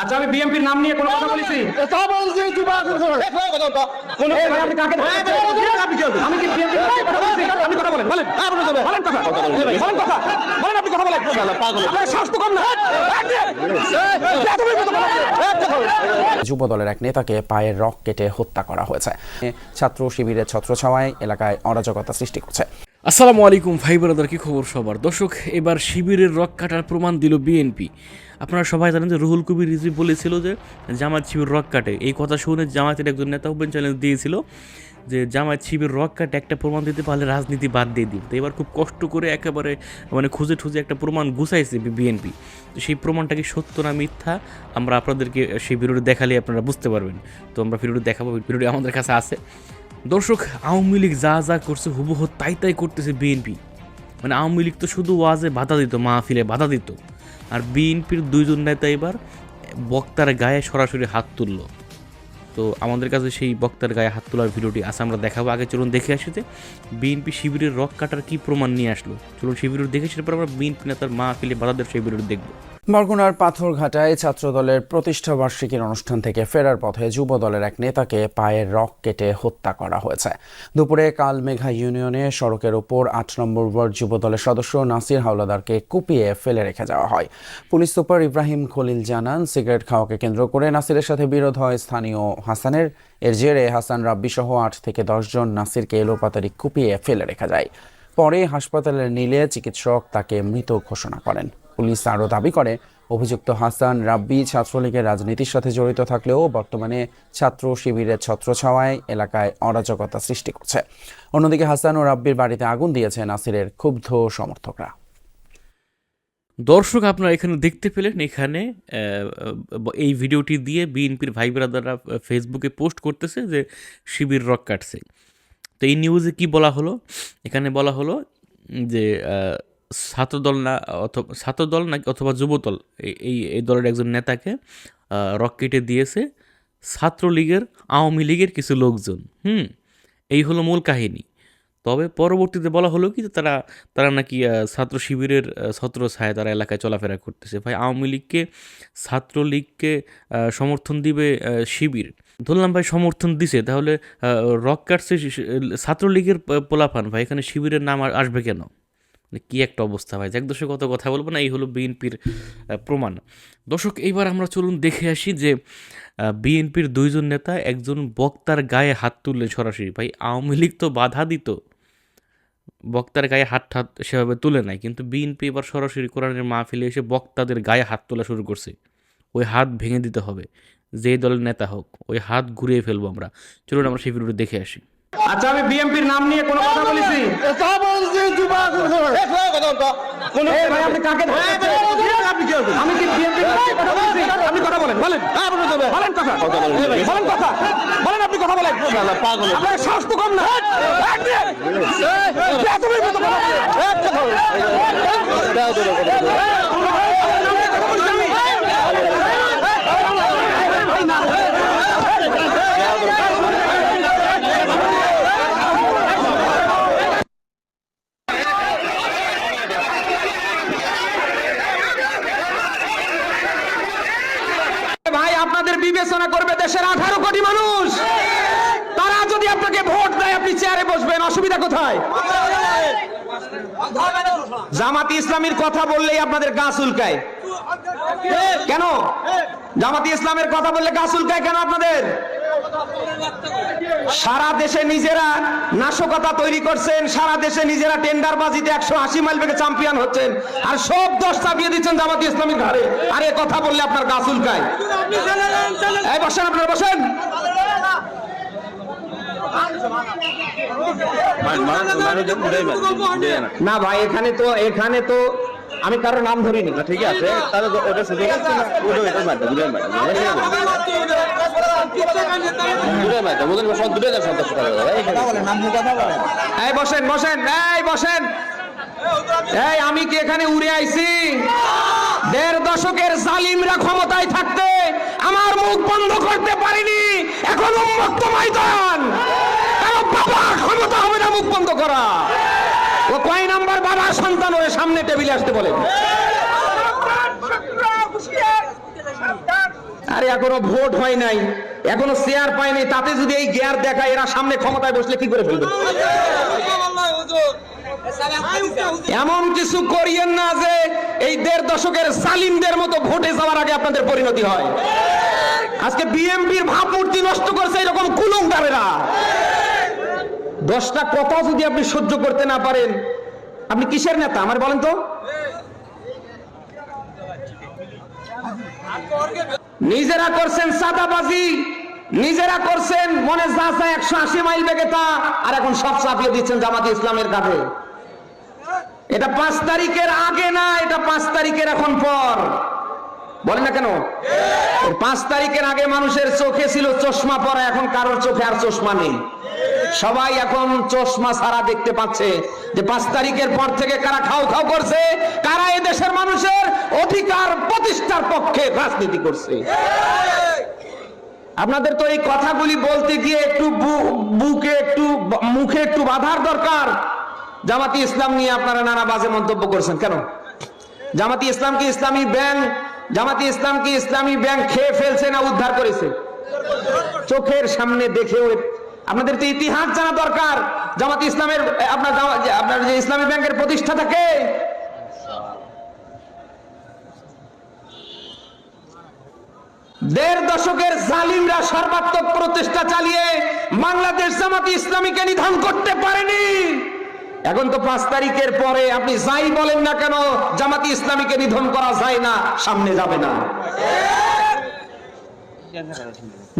আচ্ছা আমি বিএমপির নাম নিয়ে কোনো কথা বলেছি? তা বলছি তুই বাদ কর। এই ভাই, আপনি কাকে ধরছেন? আমি কি বিএমপির নাম নিয়ে কথা বলেছি? আপনি কথা বলেন বলেন। বলেন কথা। বলেন কথা। বলেন আপনি কথা বলেন। আপনার শ্বাস কম না। যুব দলের এক নেতাকে পায়ের রক কেটে হত্যা করা হয়েছে। ছাত্র শিবিরের ছত্রছাওয়ায় এলাকায় অরাজকতা সৃষ্টি করছে। আসসালামু আলাইকুম, ভাই ব্রাদার কি খবর সবার? দর্শক, এবার শিবিরের রক কাটার প্রমাণ দিল বিএনপি। আপনারা সবাই জানেন যে রুহুল কবির রিজভি বলেছিল যে জামাত শিবির রক কাটে। এই কথা শুনে জামাতের একজন নেতা ওপেন চ্যালেঞ্জ দিয়েছিল যে জামাত শিবির রক কাটে, একটা প্রমাণ দিতে পারলে রাজনীতি বাদ দিয়ে দিন তো এবার খুব কষ্ট করে একেবারে মানে খুঁজে খুঁজে একটা প্রমাণ গুছাইছে বিএনপি। তো সেই প্রমাণটা কি সত্য না মিথ্যা? আমরা আপনাদেরকে সেই ভিডিওটি দেখালে আপনারা বুঝতে পারবেন। তো আমরা ভিডিওটি দেখাবো, ভিডিওটি আমাদের কাছে আছে। দর্শক, আওয়ামী লীগ যা যা করছে, হুবহু তাই তাই করতেছে বিএনপি। মানে আওয়ামী লীগ তো শুধু ওয়াজে বাধা দিত, মাহফিলে বাধা দিত। আর বিএনপির দুইজন নেতা এবার বক্তার গায়ে সরাসরি হাত তুললো। তো আমাদের কাছে সেই বক্তার গায়ে হাত তোলার ভিডিওটি আছে, আমরা দেখাবো। আগে চলুন দেখে আসিতে বিএনপি শিবিরের রক কাটার কী প্রমাণ নিয়ে আসলো। চলুন শিবির দেখে সেটার পর আমরা বিএনপি নেতার মাহফিলে বাধাদের সেই ভিডিওটি দেখব। বরগুনার পাথরঘাটায় ছাত্রদলের প্রতিষ্ঠা বার্ষিকীর অনুষ্ঠান থেকে ফেরার পথে যুব দলের এক নেতাকে পায়ের রক কেটে হত্যা করা হয়েছে। দুপুরে কালমেঘা ইউনিয়নে সড়কের ওপর আট নম্বর ওয়ার্ড যুব দলের সদস্য নাসির হাওলাদারকে কুপিয়ে ফেলে রেখে যাওয়া হয়। পুলিশ সুপার ইব্রাহিম খলিল জানান, সিগারেট খাওয়াকে কেন্দ্র করে নাসিরের সাথে বিরোধ হয় স্থানীয় হাসানের। এর জেরে হাসান রাব্বি সহ আট থেকে দশজন নাসিরকে এলোপাতারি কুপিয়ে ফেলে রেখে যায়। পরে হাসপাতালে নিলে চিকিৎসক তাকে মৃত ঘোষণা করেন। পুলিশ আরও দাবি করে। অভিযুক্ত হাসান রাব্বি ছাত্রলীগের রাজনীতির সাথে জড়িত থাকলেও বর্তমানে ছাত্র শিবিরের ছত্রছাওয়ায় এলাকায় অরাজকতা সৃষ্টি করছে। অন্যদিকে হাসান ও রাব্বির বাড়িতে আগুন দিয়েছে নাসিরের ক্ষুব্ধ সমর্থকরা। দর্শক, আপনারা এখানে দেখতে পেলেন এখানে এই ভিডিওটি দিয়ে বিএনপির ভাই ব্রাদাররা ফেসবুকে পোস্ট করতেছে যে শিবির রক কাটছে। তো এই নিউজে কি বলা হলো? এখানে বলা হলো যে ছাত্রদল না, অথবা, ছাত্রদল নাকি, অথবা যুবদল, এই- এই দলের একজন নেতাকে রক কেটে দিয়েছে ছাত্রলীগের, আওয়ামী লীগের কিছু লোকজন, হুম? এই হলো মূল কাহিনী। তবে পরবর্তীতে বলা হলো কি তারা তারা নাকি ছাত্র শিবিরের ছত্র ছায় তারা এলাকায় চলাফেরা করতেছে। ভাই, আওয়ামী লীগকে, ছাত্রলীগকে সমর্থন দিবে শিবির। ধরলাম ভাই, সমর্থন দিছে, তাহলে রক কাটছে ছাত্রলীগের প- পোলাপান, ভাই, এখানে শিবিরের নাম আসবে কেন? কি একটা অবস্থা ভাই? এক দর্শক কত কথা বলব না, এই হলো বিএনপির প্রমাণ। দর্শক, এইবার আমরা চলুন দেখে আসি যে বিএনপির দুইজন নেতা একজন বক্তার গায়ে হাত তুললেন সরাসরি। ভাই, আওয়ামী লীগ তো বাধা দিত। বক্তার গায়ে হাত হাত সেভাবে তুলে নেয় কিন্তু বিএনপি এবার সরাসরি কোরআনের মাহফিলে এসে বক্তাদের গায়ে হাত তোলা শুরু করছে। ওই হাত ভেঙে দিতে হবে যে দলের নেতা হোক, ওই হাত ঘুরিয়ে ফেলব আমরা। চলুন আমরা সেই ভিডিওটি দেখে আসি। আচ্ছা আমি বিএমপির নাম নিয়ে কোনো কথা বলেছি? আমি কি বিএমপির আপনি কথা বলেন বলেন বলেন কথা বলেন কথা বলেন আপনি কথা বলেন আপনার শ্বাস তো কম না তুমি কথা বলেন। বিবেচনা করবে দেশের আঠারো কোটি মানুষ। তারা যদি আপনাকে ভোট দেয়, আপনি চেয়ারে বসবেন। অসুবিধা কোথায়? জামাতি ইসলামের কথা বললেই আপনাদের গা চুলকায়। কেন? জামাতি ইসলামের কথা বললে গা চুলকায় কেন আপনাদের? সারা দেশে নিজেরা নাশকতা তৈরি করছেন সারা দেশে নিজেরা টেন্ডার বাজিতে একশো আশি মাইল বেগে চ্যাম্পিয়ন হচ্ছেন আর সব দশ চাপিয়ে দিচ্ছেন জামাতি ইসলামীর ঘাড়ে আর এ কথা বললে আপনার গা চুলকায় এই বসেন আপনারা বসেন না ভাই এখানে তো এখানে তো আমি কারও নাম ধরিনি ঠিক আছে তাহলে ওটা দুটোই মারতে দুটোই সব দুটোই সন্তুষ্ট করা যাবে এই বসেন বসেন এই বসেন। এই আমি কি এখানে উড়ে আইছি? দেড় দশকের জালিমরা ক্ষমতায় থাকতে আমার মুখ বন্ধ করতে পারিনি। এখন উন্মুক্ত ময়দান। কারও ক্ষমতা হবে না মুখ বন্ধ করা। ও কয় নাম্বার বাবার সন্তান ওর সামনে টেবিলে আসতে বলে। আরে এখনও ভোট হয় নাই, এখনও চেয়ার পায়নি, তাতে যদি এই গিয়ার দেখায়, এরা সামনে ক্ষমতায় বসলে কি করে ফেলবে? এমন কিছু করিয়েন না যে এই দেড় দশকের সালিমদের মতো ভোটে যাওয়ার আগে আপনাদের পরিণতি হয়। আজকে বিএমপির ভাবমূর্তি নষ্ট করছে এরকম কুলঙ্গারেরা দশটা কথা যদি আপনি সহ্য করতে না পারেন, আপনি কিসের নেতা? আমার বলেন তো। নিজেরা করছেন সাদাবাজি নিজেরা করছেন মনে যা যা একশো আশি মাইল বেগে তা, আর এখন সব চাপিয়ে দিচ্ছেন জামাতে ইসলামের কাঁধে। এটা পাঁচ তারিখের আগে না, এটা পাঁচ তারিখের এখন পর। বলেন না কেন? পাঁচ তারিখের আগে মানুষের চোখে ছিল চশমা পরা, এখন কারোর চোখে আর চশমা নেই। সবাই এখন চশমা সারা দেখতে পাচ্ছে যে পাঁচ তারিখের পর থেকে কারা খাও খাও করছে, কারা এ দেশের মানুষের অধিকার প্রতিষ্ঠার পক্ষে রাজনীতি করছে। আপনাদের তো এই কথাগুলি বলতে গিয়ে একটু বুকে একটু মুখে একটু বাধার দরকার। জামাতি ইসলাম নিয়ে আপনারা নানা বাজে মন্তব্য করছেন, কেন? জামাতি ইসলাম কি ইসলামী ব্যাংক? জামাতি ইসলাম কি ইসলামী ব্যাংক খেয়ে ফেলছে না উদ্ধার করেছে? চোখের সামনে দেখেও আপনাদের তো ইতিহাস জানা দরকার। জামাত ইসলামের, আপনার আপনার যে ইসলামী ব্যাংকের প্রতিষ্ঠাতাকে দেড় দশকের জালিমরা সর্বাত্মক প্রচেষ্টা চালিয়ে বাংলাদেশ জামাতি ইসলামীকে নিধন করতে পারেনি। এখন তো পাঁচ তারিখের পরে আপনি যাই বলেন না কেন, জামাতি ইসলামীকে নিধন করা যায় না, সামনে যাবে না।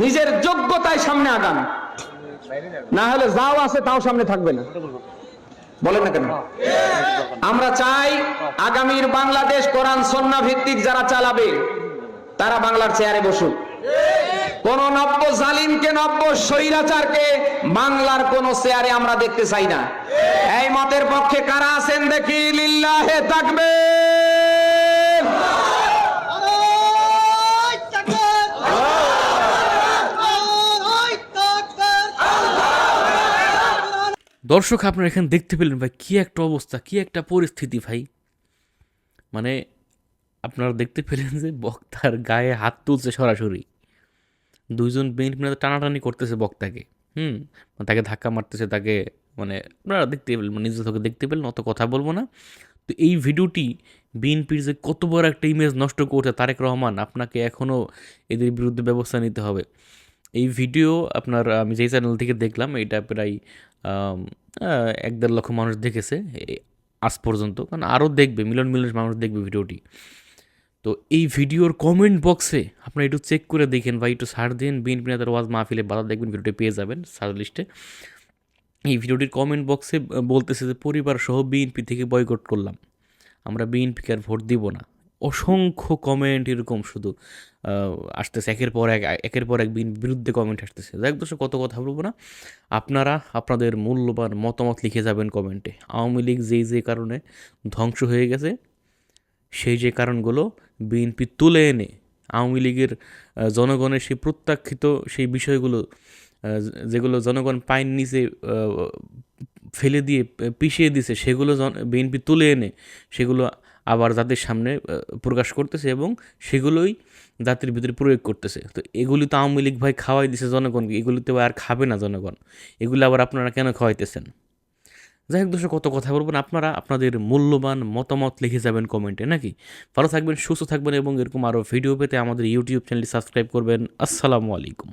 নিজের যোগ্যতায় সামনে আগান। না হলে যাও আছে, তাও সামনে থাকবে না। বলেন না কেন? আমরা চাই আগামীর বাংলাদেশ কোরআন সন্না ভিত্তিক যারা চালাবে তারা বাংলার চেয়ারে বসুক। কোন নব্য জালিমকে, নব্য স্বৈরাচারকে বাংলার কোন চেয়ারে আমরা দেখতে চাই না। এই মতের পক্ষে কারা আছেন দেখি? লিল্লাহে থাকবে দর্শক, আপনারা এখানে দেখতে পেলেন ভাই, কি একটা অবস্থা, কি একটা পরিস্থিতি ভাই। মানে আপনারা দেখতে পেলেন যে বক্তার গায়ে হাত তুলছে সরাসরি। দুইজন বেঞ্চ মানে টানাটানি করতেছে বক্তাকে। হুম? তাকে ধাক্কা মারতেছে, তাকে মানে আপনারা দেখতে পেলেন মানে নিজে চোখে দেখতে পেলেন, অত কথা বলব না। তো এই ভিডিওটি বিএনপির যে কত বড় একটা ইমেজ নষ্ট করছে তারেক রহমান, আপনাকে এখনও এদের বিরুদ্ধে ব্যবস্থা নিতে হবে। এই ভিডিও আপনার, আমি যেই চ্যানেল থেকে দেখলাম, এটা প্রায় এক দেড় লক্ষ মানুষ দেখেছে আজ পর্যন্ত। কারণ আরও দেখবে মিলন মিলন মানুষ দেখবে ভিডিওটি। তো এই ভিডিওর কমেন্ট বক্সে আপনারা একটু চেক করে দেখেন বা একটু সার দিন, বিএনপি নেতার ওয়াজ মাহফিলে বাধা দেখবেন, ভিডিওটি পেয়ে যাবেন সার লিস্টে এই ভিডিওটির কমেন্ট বক্সে বলতেছে যে, পরিবার সহ বিএনপি থেকে বয়কট করলাম। আমরা বিএনপিকে আর ভোট দিব না। অসংখ্য কমেন্ট এরকম শুধু আসতেছে। একের পর এক, একের পর এক বিরুদ্ধে কমেন্ট আসতেছে। যাই হোক কত কথা বলব না। আপনারা আপনাদের মূল্যবান মতামত লিখে যাবেন কমেন্টে আওয়ামী লীগ যেই যে কারণে ধ্বংস হয়ে গেছে। সেই যে কারণগুলো বিএনপি তুলে এনে আওয়ামী লীগের জনগণের সেই প্রত্যাখ্যিত সেই বিষয়গুলো যেগুলো জনগণ পায়ের নিচে ফেলে দিয়ে পিষিয়ে দিছে, সেগুলো বিএনপি তুলে এনে সেগুলো আবার জাতির সামনে প্রকাশ করতেছে এবং সেগুলোই জাতির ভিতরে প্রয়োগ করতেছে। তো এগুলি তো আওয়ামী লীগ ভাই খাওয়াই দিছে জনগণকে এগুলিতে আর খাবে না জনগণ। এগুলো আবার আপনারা কেন খাওয়াইতেছেন? যাই হোক দর্শক, কত কথা বলবেন আপনারা আপনাদের মূল্যবান মতামত লিখে যাবেন কমেন্টে, নাকি? ভালো থাকবেন, সুস্থ থাকবেন এবং এরকম আরও ভিডিও পেতে আমাদের ইউটিউব চ্যানেলটি সাবস্ক্রাইব করবেন। আসসালামু আলাইকুম।